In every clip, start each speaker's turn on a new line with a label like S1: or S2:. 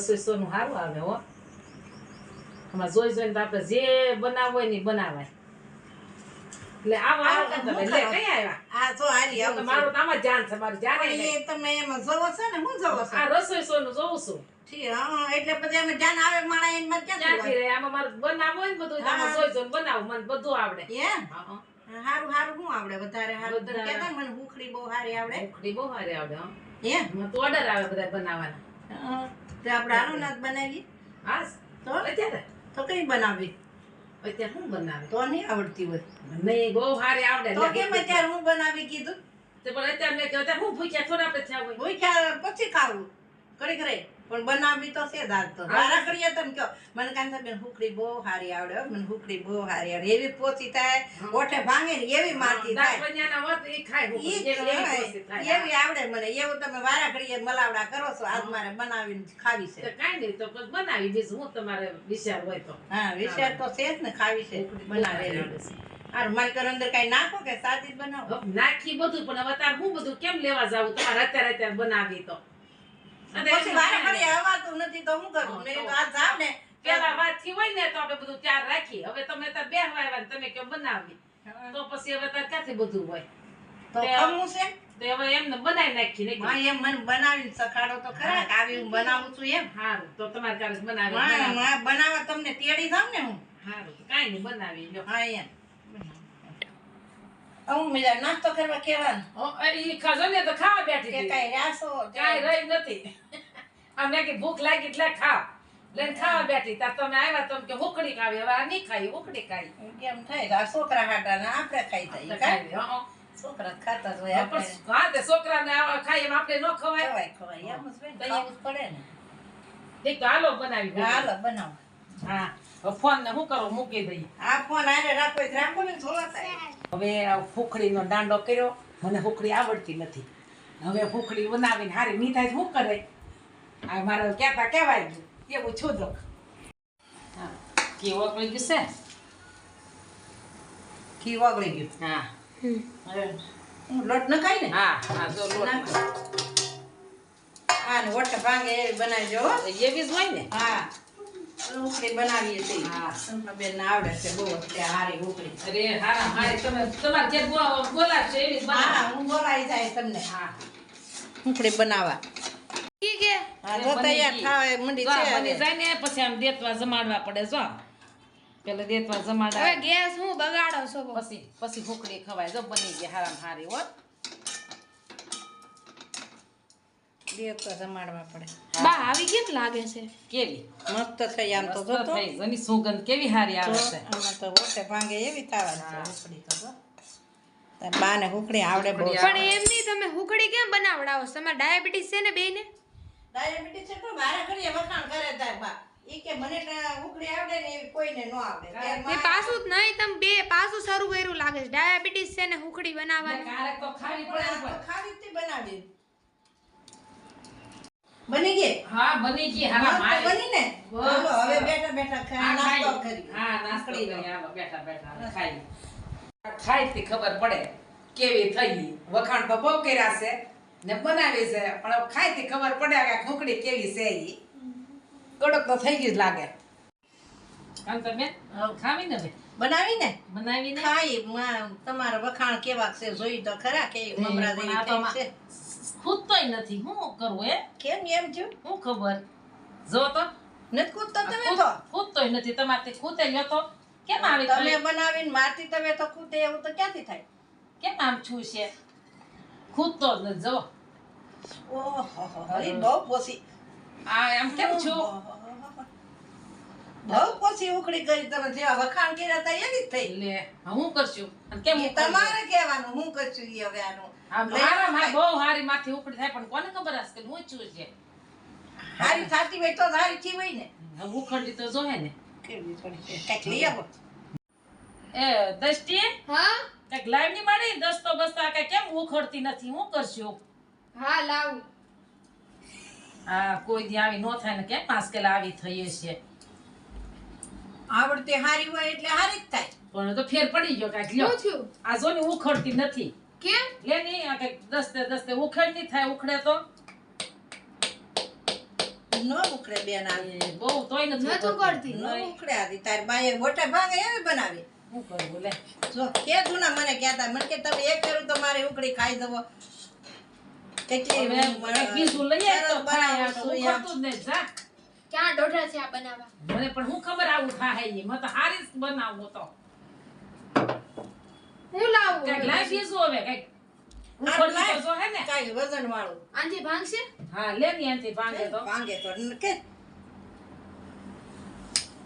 S1: રસોઈ સોનું સારું આવે હો. આમાં જોઈ જોઈને તો આપણે જે બનાવવું હોય ને બનાવાય. એટલે આવો આવો તમે લે કઈ આવ્યા?
S2: આ જો હાલી
S1: તો
S2: આવું
S1: મારું તો ધ્યાન છે મારું ધ્યાન
S2: એ તમે એમાં જોવો છો ને? હું જોવો છો?
S1: આ રસોઈ સોનું જોઉં છું.
S2: એટલે પછી અમે ધ્યાન આવે માણા એમ માં ક્યાંથી
S1: રહે આમાં મારે ને બધું આમાં. જોઈ જોઈને બનાવું. મને બધું આવડે. હા.
S2: હારું હારું હું આવડે? વધારે હારું તમે કહેતા મને હુખડી બહુ સારી આવડે.
S1: બહુ સારી આવડે હો. તો ઓર્ડર આવે બધા બનાવવાના.
S2: તો આપણે હાલો ના બનાવી
S1: હા
S2: તો
S1: અત્યારે
S2: તો કઈ બનાવી
S1: અત્યારે શું બનાવે
S2: તો નહીં આવડતી હોય.
S1: નહીં બહુ સારી આવડે
S2: તો કેમ અત્યારે હું બનાવી કીધું?
S1: તે પણ અત્યારે મેં કહ્યું અત્યારે હું ભૂખ્યા થોડા પછી થયા
S2: ભૂખ્યા પછી ખાવું. કરી કરે પણ બનાવવી તો છે દાળ તો. કરીએ તમે કહો મને કાંતા બેન હુકડી બહુ સારી આવડે મને હુકડી બહુ સારી આવડે. એવી પોચી થાય ઓઠે ભાંગે ને એવી મારતી થાય.
S1: એવી-
S2: આવડે મને એવું તમે વારા ઘડીએ મલાવડા કરો છો આજ મારે બનાવીને ખાવી છે.
S1: કાંઈ નહીં તો બનાવી દઈશ હું તમારે વિચાર હોય તો.
S2: હા વિચાર તો છે જ ને ખાવી છે. બનાવેલી ઘર અંદર કઈ નાખો કે સાદી જ બનાવો?
S1: નાખી બધું પણ હવે તાર હું બધું કેમ લેવા જાવું તમારે અત્યારે અત્યારે બનાવી તો.
S2: પછી વારા ઘડીએ હવાતું નથી તો હું કરું? મેં કીધું આ જાવ ને.
S1: પેલા વાતથી હોય ને તો આપણે બધું ત્યાર રાખી હવે તમે તાર બેહવા આવ્યા તમે કેમ બનાવી તો પછી હવે તાર ક્યાંથી બધું હોય?
S2: તો ખમું છે?
S1: તો હવે એમને બનાવી નાખી ને
S2: એમ મને બનાવીને સખાડો તો ખરા આવી હું બનાવું છું એમ.
S1: હારું તો તમારે ક્યારેક બનાવી.
S2: બનાવવા તમને તેડી જાવ ને હું.
S1: સારું કાંઈ નહીં બનાવી લ્યો.
S2: હા એમ. હું મજા નાસ્તો કરવા કેવાનું
S1: ઈ ખાજો ને તો ખાવા બેઠી
S2: કે. કઈ રાસો
S1: કઈ રહી નથી. આ કે ભૂખ લાગી એટલે ખાવ. લઈને ખાવા બેઠી. તાર તમે આવ્યા તમે કે હુકડી ખાવી. હવે આ નહીં ખાઈ હુકડી ખાઈ.
S2: કેમ થાય? છોકરા હાટા ને આપણે ખાઈ
S1: જાય
S2: છોકરા ખાતા જ હોય
S1: પણ હા તે છોકરાને ખાઈ એમ આપણે ન ખવાય.
S2: ખવાય ખવાય. એમ જ પડે ને.
S1: દેખ હાલો બનાવી.
S2: હાલો બનાવો.
S1: હા. ફોન ને શું કરો? મૂકી દઈ
S2: આ ફોન આને રાખો રાખો ને
S1: હવે આ ફૂકડીનો દાંડો કર્યો. મને ફૂકડી આવડતી નથી. હવે ફૂકડી બનાવીને હારી મીઠાઈ શું કરે? આ મારે કહેતા કહેવાય ગયું? એવું છું તો. હા કેવો કઈ ગયું છે?
S2: ઘી ઓગળી ગયું.
S1: હા.
S2: હું લોટ નખાય ને?
S1: હા હા જો લોટ.
S2: હા ને વટ ભાંગે એવી બનાવજો હો.
S1: એવી જ હોય ને?
S2: હા. ઉકળી બનાવીએ છીએ
S1: હા.
S2: બેન આવડે છે બહુ અત્યારે હારી ઉકળી.
S1: અરે હારા હારી. તમે તમારે જે બોલાવશે એવી
S2: હા હું બોલાવી જાય તમને.
S1: હા.
S2: ઉકળી બનાવવા
S3: ઠીક હા
S2: તૈયાર
S1: ગઈ.
S2: મંડી છે
S1: બની જાય ને પછી આમ દેતવા જમાડવા પડે જો. પેલા દેતવા
S3: હવે ગેસ હું બગાડો છો
S1: પછી પછી ફૂકડી ખવાય. જો બની ગઈ હારામ હારી હોત
S2: બે જમાડવા પડે.
S3: આવી કેમ લાગે છે?
S1: કેવી?
S2: મસ્ત થઈ આમ તો જોતો
S1: થઈ. જની સુગંધ કેવી હારી આવે છે.
S2: આમાં તો વટે ભાંગે એવી તાવા છે. ઉકળી તો બાને હુકડી આવડે બહુ.
S3: પણ એમની તમે હુકડી કેમ બનાવડાવો? છો? તમારે ડાયાબિટીસ છે ને બેને
S2: ડાયાબિટીસ છે તો મારા ઘરે વખાણ કરે તાર બા. ઈ કે મને આવડે ને એવી કોઈને ન આવડે.
S3: એ પાછું જ નહીં તમે બે પાછું શરૂ કર્યું લાગે છે. ડાયાબિટીસ છે ને હુકડી બનાવવાનું.
S1: તો
S2: પણ જ બનાવી બની ગઈ?
S1: હા બની ગઈ.
S2: હા,
S1: હારામ
S2: બની ને? ચાલો હવે બેઠા બેઠા
S1: ખાઈ
S2: નાસ્તો કરી.
S1: હા નાસ્તો કરી. બેઠા બેઠા ખાઈ ખાઈ થી ખબર પડે કેવી થઈ. વખાણ તો બહુ કર્યા છે ને બનાવી છે પણ ખાઈ થી ખબર પડે કે ખોકડી કેવી છે ઈ. કડક તો થઈ ગઈ જ લાગે. કાંતા બેન ખાવી ને હવે?
S2: બનાવી ને?
S1: બનાવીને
S2: ખાઈ માં તમારા વખાણ કેવા છે જોઈ તો ખરા કે મમરા જેવી છે?
S1: ખૂટતોય નથી. હું કરવું એ
S2: કેમ એમ થયું?
S1: હું ખબર? જો તો.
S2: નથી ખૂદતો તમે તો?
S1: ખૂદતોય નથી. તમારે ખૂટે લ્યો તો કેમ આવી
S2: તમે બનાવીને મારતી તમે તો કૂદે એવું તો ક્યાંથી થાય?
S1: કેમ આમ છું છે? ખૂદતો જ નથી. જો.
S2: ઓહો એ બહુ પોસી.
S1: આ આમ કેમ છું?
S2: બહુ પોસી ઉકળી ગઈ તમે. જે વખાણ કર્યા હતા એવી જ થઈ.
S1: લે હું કરશું? કેમ
S2: તમારે કહેવાનું હું કરશું એ હવે આનું?
S1: આ
S2: લઈ
S1: મારા માં બહુ હારી માથી ઉકળી થાય પણ કોને ખબર હશે કે હું છું છે?
S2: હારી થાતી હોય તો હારી થી હોય ને.
S1: ઉખડવી તો જોહે ને.
S2: કેવી થોડી છે લઈ આવો.
S1: એ દષ્ટિ
S3: હા?
S1: કંઈક લાઈવની માડી દસ્તો બસ્તા કે કેમ ઉખડતી નથી? હું કરશું?
S3: હા લાવું.
S1: હા કોઈ દી આવી નો થાય ને કેમ માસ્કેલ આવી થઈ છે?
S2: આવડતે હારી હોય એટલે હારી જ થાય.
S1: પણ તો ફેર પડી ગયો કાંઈક લ્યો.
S3: થયું?
S1: આ જો ને ઉખડતી નથી.
S3: કેમ
S1: લે નહીં આ કંઈક દસ્તે દસ્તે ઉખડ નહીં થાય ઉખડે તો.
S2: ન ઉખડે બેન આ.
S1: બહુ તોય નથી
S3: નતું કરતી.
S2: ન ઉખડે આ તાર બાએ મોટા ભાગે એવી બનાવી.
S1: હું કરું લે.
S2: જો કીધું ના મને કહેતા મને કે તમે એક કરું તો મારે ઉખડી ખાઈ દવો કેટલી
S1: બીજું લઈએ તો આ તો ઉખડતું જ નહીં, જા.
S3: ક્યાં ડોઢા છે આ બનાવવા?
S1: મને પણ હું ખબર આવું થાય એ મત હારીસ હારી જ તો.
S3: હું લાવું?
S1: કંઈક હવે કંઈક
S2: આ
S1: તો હે ને.
S2: કાંઈ વજન વાળું
S3: આંથી ભાંગશે?
S1: હા લે ને ભાંગે તો.
S2: ભાંગે તો ન- કે.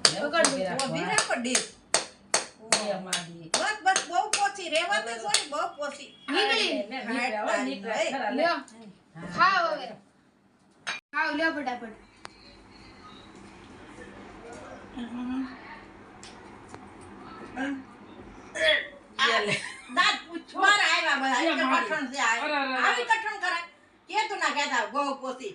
S1: પકડ
S2: ઊભી
S1: લે,
S2: મારે આવ્યા બધા.
S1: લે,
S2: એટલે
S1: મારી.
S2: કઠણ છે આ.
S1: અરે, અરે, અરે.
S2: આવી કઠણ કરાય. કહેતું ના કહેતા, બહુ પોચી.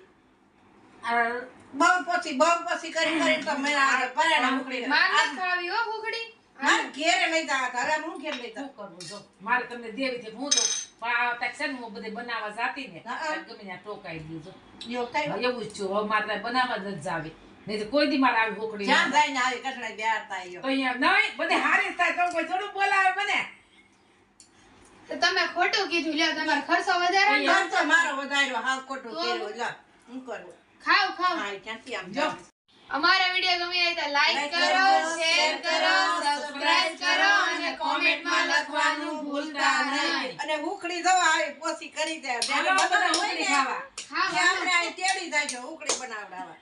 S2: બહુ પોચી, બહુ પોચી કરી કરીને તો મેં આ પરાણે
S3: માર ખાવી હો ફૂકડી
S2: મારે ઘેરે લઈ જવા હતા. હું ઘેર લઈ
S1: શું
S2: જાઉં?
S1: જો મારે તમને દેવી છે હું તો પણ આ ને હું બધે બનાવવા જાતી ને ગમે ત્યાં ટોકાઈ દીધો
S2: એવું
S1: જ છું હવે મારે બનાવવા જ જાવી નહીં તો કોઈ દી મારે આવી હોકડી
S2: જ્યાં ને આવી કઠણાઈ બેહાડતા આયો.
S1: તો અહીંયા નહીં બધે હારી થાય તો કોઈ થોડું બોલાવે મને
S3: તો તમે ખોટું કીધું લ્યો તમારો ખર્ચો વધારે
S2: ખર્ચો મારો વધાર્યો, હાવ ખોટું? કર્યું. લા, શું કરવું?
S3: ખાવ ખાઓ
S2: હા, ક્યાંથી આમ
S1: જો.
S3: અમારા વીડિયો ગમી હોય તો લાઈક કરો
S2: કરો,
S3: શેર કરો
S2: કરો,
S3: સબસ્ક્રાઇબ કરો અને કોમેન્ટમાં લખવાનું ભૂલતા નહીં
S2: અને ઉખડી જવા આવી પોસી કરી દે
S1: હાલો
S2: બધા ને
S1: ખાવા
S3: હા
S2: આપણે અહીં તેડી જાય છે ઉખડી બનાવડાવવા